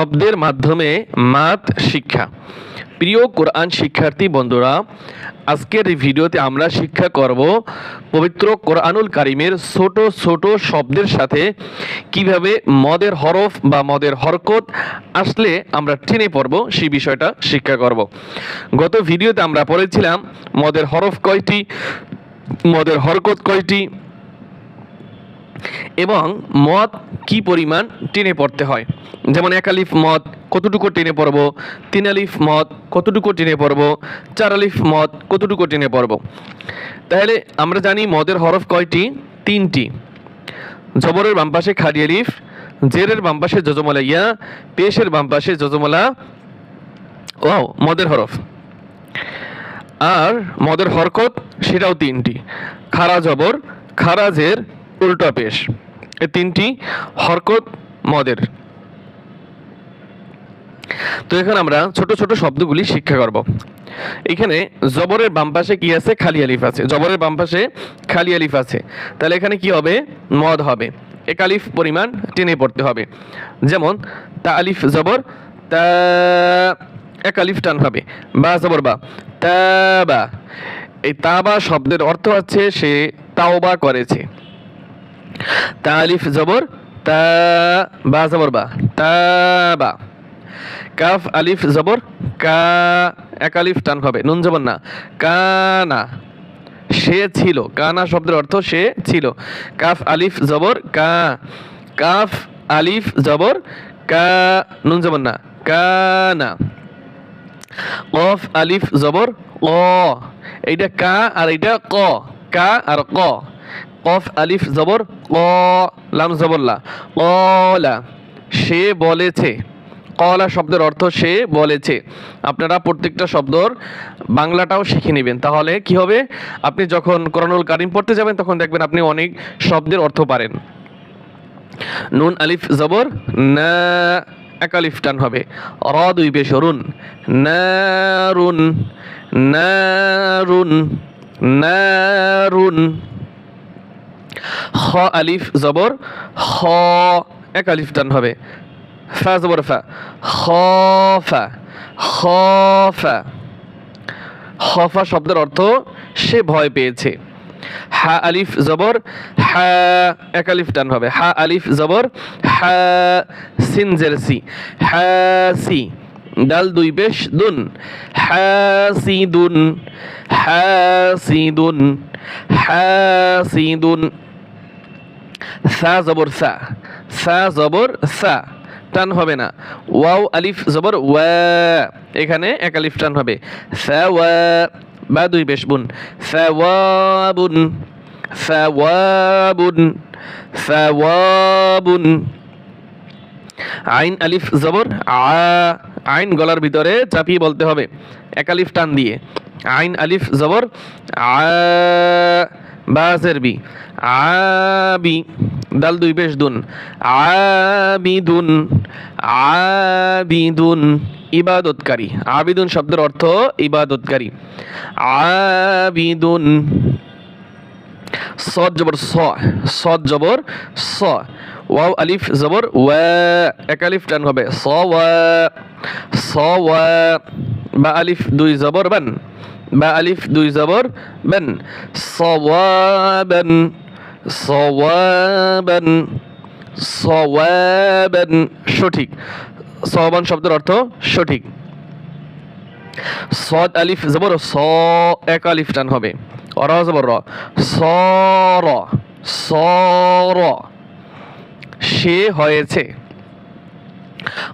শব্দের মাধ্যমে মাত শিক্ষা। প্রিয় কোরআন শিক্ষার্থী বন্ধুরা, আজকের এই ভিডিওতে আমরা শিক্ষা করব পবিত্র কোরআনুল কারিমের ছোট ছোট শব্দের সাথে কীভাবে মদের হরফ বা মদের হরকত আসলে আমরা টেনে পড়ব, সেই বিষয়টা শিক্ষা করব। গত ভিডিওতে আমরা পড়েছিলাম মদের হরফ কয়টি, মদের হরকত কয়টি এবং মদ কি পরিমাণ টেনে পড়তে হয়? যেমন এক আলিফ মদ, কতটুকু টেনে পড়ব? তিন আলিফ মদ, কতটুকু টেনে পড়ব? চার আলিফ মদ, কতটুকু টেনে পড়ব? তাহলে আমরা জানি মদের হরফ কয়টি? তিনটি। জবরের বাম পাশে খালি আলিফ, জেরের বাম পাশে যজমলা ইয়া, পেশের বাম পাশে যজমলা ও মদের হরফ। আর মদের হরকত, সেটাও তিনটি। খারা জবর খারাজের উল্টা পেশ। এই তিনটি হরকত মদের। তো এখানে আমরা ছোট ছোট শব্দগুলি শিক্ষা করব। এখানে জবরের বাম পাশে কি আছে? খালি আলিফ আছে। জবরের বাম পাশে খালি আলিফ আছে। তাহলে এখানে কি হবে? মদ হবে। এক আলিফ পরিমাণ টেনে পড়তে হবে। যেমন, তা আলিফ জবর, তা এক আলিফ টান হবে। বা জবর বা, তা বা। এই তাবা শব্দের অর্থ হচ্ছে সে তাওবা করেছে। তা আলিফ জবর, তা বা জবর বা, তা বা। কাফ আলিফ জবর, কা এক আলিফ টান হবে, নুন জবর না। কানা সে ছিল কানা শব্দের অর্থ সে ছিল। কাফ আলিফ জবর, কা, কাফ আলিফ জবর, কা, নুন জবর না কানা কফ আলিফ জবর, ক। এইটা কা আর এইটা ক, কা আর ক। কফ, আলিফ, জবর, ক, লাম, জবরলা। কলা, সে বলেছে। কলা শব্দের অর্থ সে বলেছে। আপনারা প্রত্যেকটা শব্দর বাংলাটাও শিখে নেবেন। তাহলে কি হবে? আপনি যখন করণুল কারিম পড়তে যাবেন, তখন দেখবেন আপনি অনেক শব্দের অর্থ পারেন। নুন, আলিফ, জবর, না, এক আলিফ টান হবে। র দুই পেশ রুন নারুন নারুন নারুন। খ আলিফ জবর খ এক আলিফ টান হবে। ফা জবর ফা। খফা খফা খফা শব্দের অর্থ সে ভয় পেয়েছে। হা আলিফ জবর, হা, এক আলিফ টান হবে। হা আলিফ জবর, হা, সিন জের সি। হা, সি। ডাল দুই পেশ দুন। হাসিদুন হাসিদুন হাসিদুন। সা জবর সা। সা জবর সা। টান হবে না। ওয়াও আলিফ জবর ওয়া। এখানে এক আলিফ টান হবে। সা ওয়া। বা দুই বেশ বুন। সাওয়াবুন সাওয়াবুন সাওয়াবুন আইন আলিফ জবর আ। আইন গলার ভিতরে চাপিয়ে বলতে হবে। এক আলিফ টান দিয়ে। আইন আলিফ জবর আ বাসের বি আবি দাল দুই বেশ দুন আবিদুন আবিদুন ইবাদতকারী আবিদুন শব্দের অর্থ ইবাদতকারী আবিদুন সদ জবর স সদ জবর স ওয়াও আলিফ জবর ওয়া এক আলিফ টান হবে. স ওয়া স ওয়া বা আলিফ দুই জবর বান। বা আলিফ দুই জবর বান। সওয়াবান সওয়াবান সওয়াবান, সঠিক। সওয়াবান শব্দের অর্থ সঠিক। সদ আলিফ জবর, স এক আলিফ টান হবে। অর জবর, র। সর সর। সে হয়েছে।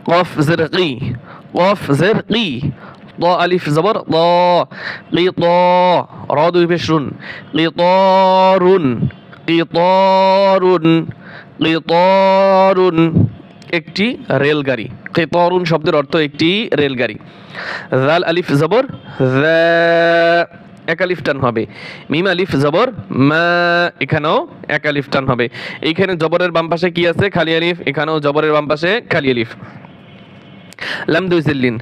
কফ জের কি কফ জের কি ط ألف زبر ط قطا را দুই পেশ রুন قطار قطار قطار একটি রেলগাড়ি কেতরুন শব্দের অর্থ একটি রেলগাড়ি জাল আলিফ জবর যা এক আলিফ টান হবে মিম আলিফ জবর মা এখানেও এক আলিফ টান হবে এইখানে জবরের বাম পাশে কি আছে খালি আলিফ এখানেও জবরের বাম পাশে খালি আলিফ লাম দুই জিল্লিন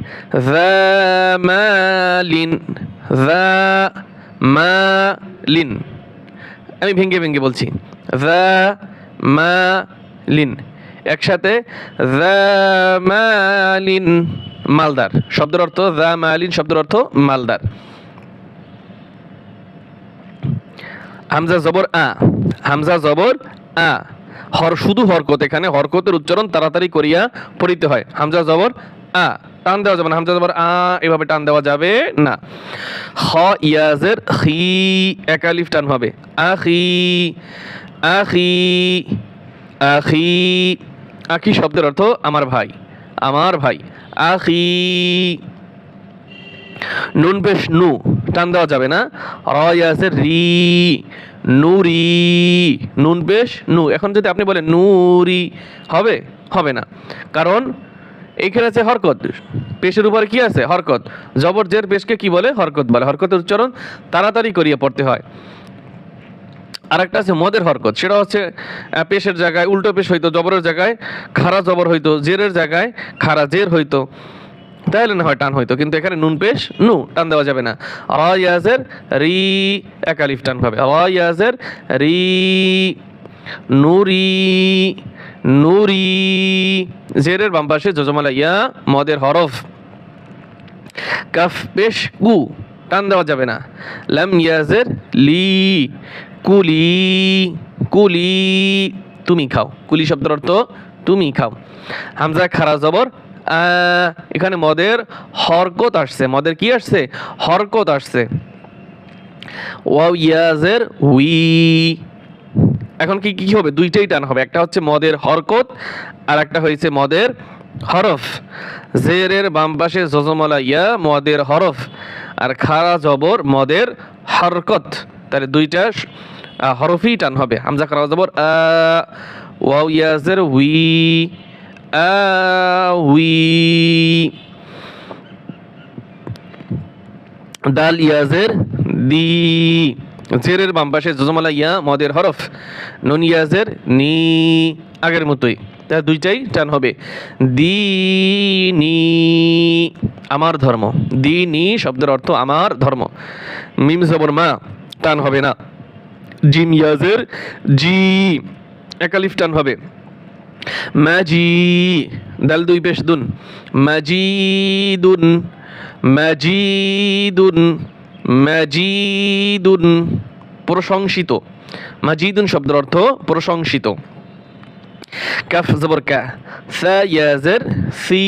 যা মালিন মালিন আমি ভেঙ্গে ভেঙ্গে বলছি। মালিন একসাথে জামালিন মালদার। শব্দের অর্থ জামালিন শব্দের অর্থ মালদার। হামজা জবর আ। হামজা জবর আ। হর শুধু হরকত এখানে, হরকতের উচ্চারণ তাড়াতাড়ি করিয়া পড়িতে হয়। হামজা জবর, আ, টান দেওয়া যাবে না। হামজা জবর, আ, এভাবে টান দেওয়া যাবে না। হ, ইয়াজের হি একালিফ টান হবে। আখি আখি আখি। আখি শব্দের অর্থ আমার ভাই আমার ভাই। আখি। নুন বেশ নু, টান দেওয়া যাবে না। রয় আছে রি। নুরি। নুন পেশ নু। এখন যদি আপনি বলেন নুরি, হবে? হবে না। কারণ এখানে আছে হরকত। পেশের উপরে কি আছে? হরকত। জবর জের পেশকে কি বলে? হরকত বলে। হরকতের উচ্চারণ তাড়াতাড়ি করিয়ে পড়তে হয়। আরেকটা আছে মদের হরকত। সেটা হচ্ছে পেশের জায়গায়, উল্টো পেশ হইতো, জবরের জায়গায় খারা জবর হইতো, জেরের জায়গায় খারা জের হইতো। তাহলে না হয় টান হইতো, কিন্তু এখানে নুন পেশ, নু, টান দেওয়া যাবে না। ইয়াজের রি একালিফ টান হবে। ইয়াজের রি, নুরি নুরি, জেরের বাম পাশে জজমালা ইয়া, মদের হরফ। কাফ পেশ, কু, টান দেওয়া যাবে না। লাম ইয়াজের লি, কুলি কুলি, তুমি খাও। কুলি শব্দের অর্থ, তুমি খাও। হামজা খারা জবর এখানে মদের হরকত আসছে। মদের কি আসছে? হরকত আসছে। ওয়াও, ইয়াজের উই। এখন কি কি হবে? দুইটাই টান হবে। একটা হচ্ছে মদের হরকত, আর একটা হয়েছে মদের হরফ। জেরের বাম পাশে জজমলা ইয়া, মদের হরফ। আর খারা জবর, মদের হরকত। তাহলে দুইটা হরফই টান হবে। হামজা খারা জবর ওয়াও, ইয়াজের উই। আ উই দাল, ইয়াজের দি। জেরের বাম পাশে জজমালা ইয়া, মদের হরফ। নুন, ইয়াজের নি। আগের মতোই। তা দুইটাই টান হবে। দিনি আমার ধর্ম। দিনি শব্দের অর্থ আমার ধর্ম। মিম জবর মা, টান হবে না। জিম, ইয়াজের জি। একালিফ টান হবে। মাজি, দাল দুই পেশ দুন। মাজিদুন মাজিদুন মাজিদুন, প্রশংসিত। মাজিদুন শব্দের অর্থ প্রশংসিত। কাফ জবর কা। সা ইয়াজের সি।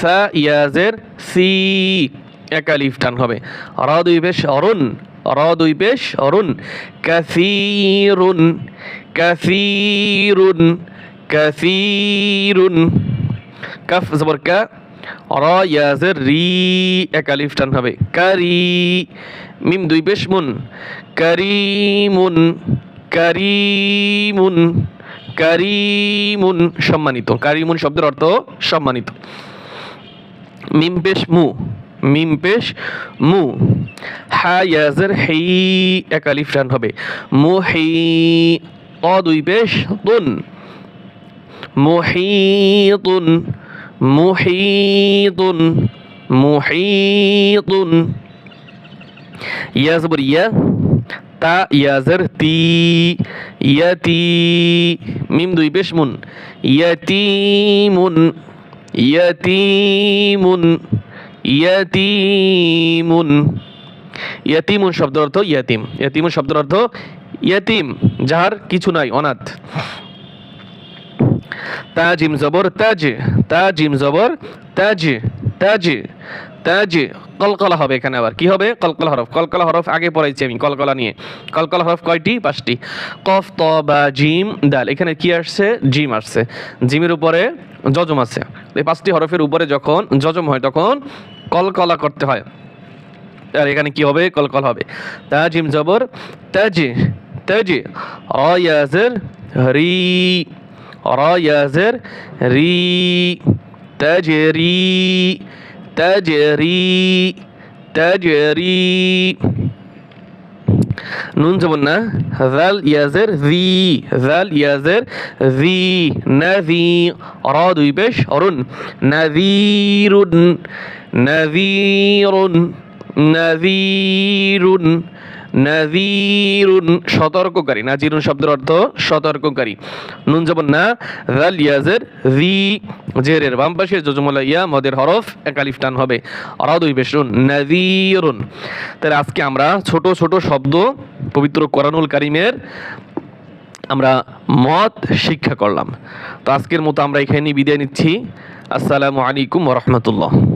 সা ইয়াজের সি। একালিফ টান হবে। র দুই পেশ অরুণ। র দুই পেশ অরুণ। কাসিরুন। কাসিরুন। কাসিরুন কাফ জবর কা র ইয়াজের রি একালিফ টান হবে. কারি মিম দুই পেশ মুন কারিমুন কারিমুন কারিমুন সম্মানিত কারিমুন শব্দের অর্থ সম্মানিত মিম পেশ মু মিম পেশ মু হা ইয়াজের হেই একালিফ টান হবে. মু হেই অ দুই পেশ তুন মুহিতুন মুহিতুন মুহিতুন। ইয়া জবর ইয়া, তা ইয়াজের তি ইয়াতি মিম দুই পেশ মুন। ইয়াতিমুন ইয়াতিমুন ইয়াতিমুন শব্দের অর্থ ইয়াতিম। ইয়াতিমুন শব্দের অর্থ ইয়াতিম, যার কিছু নাই, অনাথ। তাজিম জবর তাজ, তাজিম জবর তাজ তাজ তাজ। কলকলা হবে এখানে আবার। কি হবে? কলকলা হরফ। কলকলা হরফ আগে পড়াইছি আমি, কলকলা নিয়ে। কলকলা হরফ কয়টি? পাঁচটি। কফ, ত, বা, জিম, দাল। এখানে কি আসছে? জিম আসছে। জিমের উপরে জজম আছে। এই পাঁচটি হরফের উপরে যখন জজম হয়, তখন কলকলা করতে হয়। আর এখানে কি হবে? কলকল হবে। তাজিম জবর তাজ তাজ। রয়াজের রি। রয়াজের রি তাজরি তাজরি তাজরি নুন জবর না জাল ইয়াজের জি জাল ইয়াজের জি নাজি র দুই পেশ অরুণ নাজিরুন নাজিরুন নাজিরুন নাজিরুন সতর্ককারী। নাজিরুন শব্দের অর্থ সতর্ককারী। নুন জবর না রাল ইয়াজের রি জেরের। বাম পাশে জজমলা ইয়া, মদের হরফ একালিফ টান হবে। অরাদুই বেশরুন নাজিরুন তাহলে আজকে আমরা ছোট ছোট শব্দ পবিত্র কোরআনুল কারিমের আমরা মত শিক্ষা করলাম। তো আজকের মতো আমরা এখানে বিদায় নিচ্ছি। আসসালামু আলাইকুম রহমতুল্লাহ।